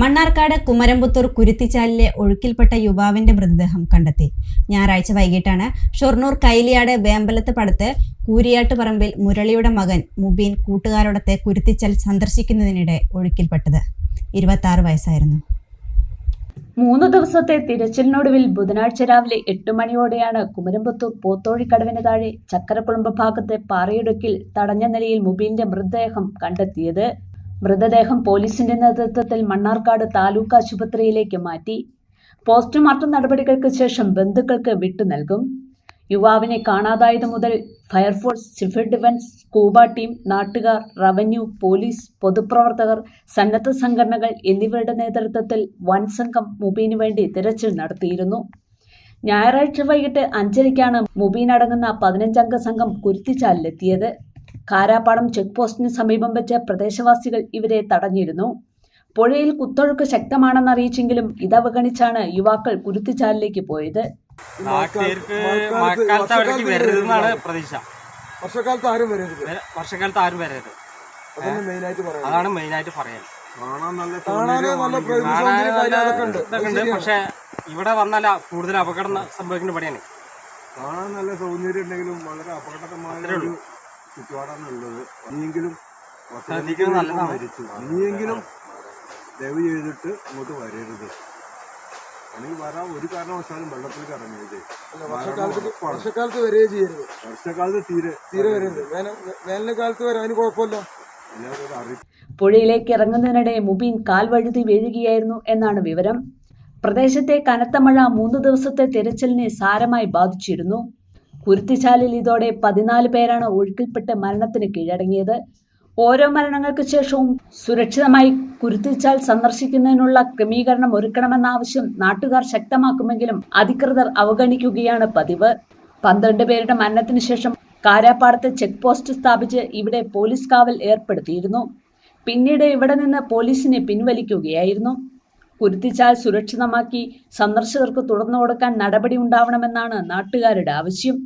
മണ്ണാർക്കാട് കുമരമ്പത്തൂർ കുരുത്തിച്ചാലിലെ ഒഴുക്കിൽപ്പെട്ട യുവാവിന്റെ മൃതദേഹം കണ്ടെത്തി. ഞായറാഴ്ച വൈകിട്ടാണ് ഷൊർണൂർ കൈലിയാട് വേമ്പലത്ത് പടത്ത് കൂരിയാട്ടുപറമ്പിൽ മുരളിയുടെ മകൻ മുബീൻ കൂട്ടുകാരോടത്തെ കുരുത്തിച്ചാൽ സന്ദർശിക്കുന്നതിനിടെ ഒഴുക്കിൽപ്പെട്ടത്. ഇരുപത്തി വയസ്സായിരുന്നു. മൂന്ന് ദിവസത്തെ തിരച്ചിലിനൊടുവിൽ ബുധനാഴ്ച രാവിലെ എട്ട് മണിയോടെയാണ് കുമരമ്പത്തൂർ പോത്തോഴിക്കടവിന് താഴെ ചക്കരക്കുളമ്പ് ഭാഗത്തെ പാറയിടുക്കിൽ തടഞ്ഞ നിലയിൽ മുബീന്റെ മൃതദേഹം കണ്ടെത്തിയത് മൃതദേഹം പോലീസിന്റെ നേതൃത്വത്തിൽ മണ്ണാർക്കാട് താലൂക്ക് ആശുപത്രിയിലേക്ക് മാറ്റി. പോസ്റ്റ്മോർട്ടം നടപടികൾക്ക് ശേഷം ബന്ധുക്കൾക്ക് വിട്ടു നൽകും. യുവാവിനെ കാണാതായത് മുതൽ fire force civil defence scuba team നാട്ടുകാർ റവന്യൂ പോലീസ് പൊതുപ്രവർത്തകർ സന്നദ്ധ സംഘടനകൾ എന്നിവരുടെ നേതൃത്വത്തിൽ വൻ സംഘം മുബീനു വേണ്ടി തിരച്ചിൽ നടത്തിയിരുന്നു. ഞായറാഴ്ച വൈകിട്ട് അഞ്ചരയ്ക്കാണ് മുബീൻ അടങ്ങുന്ന പതിനഞ്ചംഗ സംഘം കുരുത്തിച്ചാലിലെത്തിയത്. കാരാപ്പാടം ചെക്ക് പോസ്റ്റിന് സമീപം വെച്ച് പ്രദേശവാസികൾ ഇവരെ തടഞ്ഞിരുന്നു. പുഴയിൽ കുത്തൊഴുക്ക് ശക്തമാണെന്ന് അറിയിച്ചെങ്കിലും ഇതവഗണിച്ചാണ് യുവാക്കൾ കുരുത്തിച്ചാലിലേക്ക് പോയത്. വർഷക്കാലത്ത് ആരും വരരുത്. വര- വർഷക്കാലത്ത് ആരും വരരുത്. അതന്നെ മെയിൻ ആയിട്ട് പറയാം. അതാണ് മെയിൻ ആയിട്ട് പറയാൻ. കാണാൻ നല്ല കാണാന് നല്ല പ്രകൃതി സൗന്ദര്യം നല്ല ഉണ്ട്. പക്ഷെ ഇവിടെ വന്നല്ല കൂടുതൽ അപകടം സംഭവിക്കുന്ന പണിയാണ്. കാണാൻ നല്ല സൗന്ദര്യം ഉണ്ടെങ്കിലും വളരെ അപകടകരമായ അത്രേ ഒരു ഉള്ളൂ. ചുറ്റുപാടാണ് ഉള്ളത് ഇനിയെങ്കിലും ശ്രദ്ധിക്കുന്നത് നല്ലതാണ്. മരിച്ചു. ഇനിയെങ്കിലും ദയവ് ചെയ്തിട്ട് അങ്ങോട്ട് വരരുത്. അല്ലെങ്കിൽ വരാൻ ഒരു കാരണവശാലും വെള്ളത്തിൽ കറങ്ങരുത്. വർഷക്കാലത്ത് വരേ ചെയ്യരുത്. വർഷക്കാലത്ത് തീരെ തീരെ വരരുത്. വേന- വേനൽക്കാലത്ത് വരാൻ കുഴപ്പമില്ല. പുഴയിലേക്ക് ഇറങ്ങുന്നതിനിടെ മുബീൻ കാൽ വഴുതി വീഴുകയായിരുന്നു എന്നാണ് വിവരം. പ്രദേശത്തെ കനത്ത മഴ മൂന്ന് ദിവസത്തെ തിരച്ചിലിനെ സാരമായി ബാധിച്ചിരുന്നു. കുരുത്തിച്ചാലിൽ ഇതോടെ പതിനാല് പേരാണ് ഒഴുക്കിൽപ്പെട്ട് മരണത്തിന് കീഴടങ്ങിയത്. ഓരോ മരണങ്ങൾക്ക് ശേഷവും സുരക്ഷിതമായി കുരുത്തിച്ചാൽ സന്ദർശിക്കുന്നതിനുള്ള ക്രമീകരണം ഒരുക്കണമെന്ന ആവശ്യം നാട്ടുകാർ ശക്തമാക്കുമെങ്കിലും അധികൃതർ അവഗണിക്കുകയാണ് പതിവ്. പന്ത്രണ്ട് പേരുടെ മരണത്തിന് ശേഷം കാരാപ്പാടത്ത് ചെക്ക് പോസ്റ്റ് സ്ഥാപിച്ച് ഇവിടെ പോലീസ് കാവൽ ഏർപ്പെടുത്തിയിരുന്നു. പിന്നീട് ഇവിടെ നിന്ന് പോലീസിനെ പിൻവലിക്കുകയായിരുന്നു. കുരുത്തിച്ചാൽ സുരക്ഷിതമാക്കി സന്ദർശകർക്ക് തുറന്നു കൊടുക്കാൻ നടപടി ഉണ്ടാവണമെന്നാണ് നാട്ടുകാരുടെ ആവശ്യം